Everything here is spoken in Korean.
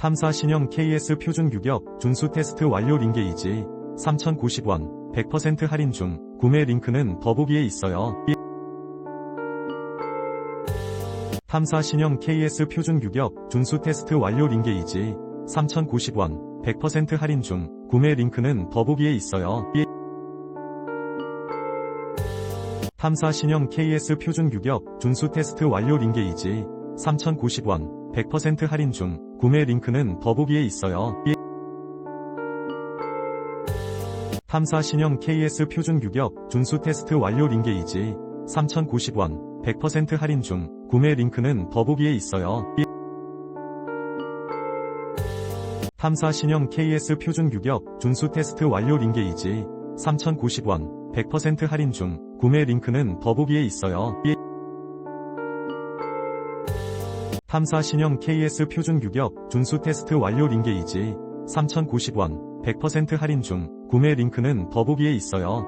탐사 신형 KS 표준 규격 준수 테스트 완료 링게이지 3,090원 100% 할인 중 구매 링크는 더보기에 있어요. 탐사 신형 KS 표준 규격 준수 테스트 완료 링게이지 3,090원 100% 할인 중 구매 링크는 더보기에 있어요. 탐사 신형 KS 표준 규격 준수 테스트 완료 링게이지 3,090원 100% 할인 중 구매 링크는 더보기에 있어요. 탐사 신형 KS 표준 규격 준수 테스트 완료 링게이지 3,090원 100% 할인 중 구매 링크는 더보기에 있어요. 탐사 신형 KS 표준 규격 준수 테스트 완료 링게이지 3,090원 100% 할인 중 구매 링크는 더보기에 있어요. 탐사 신형 KS 표준 규격 준수 테스트 완료 링게이지 3,090원 100% 할인 중 구매 링크는 더보기에 있어요.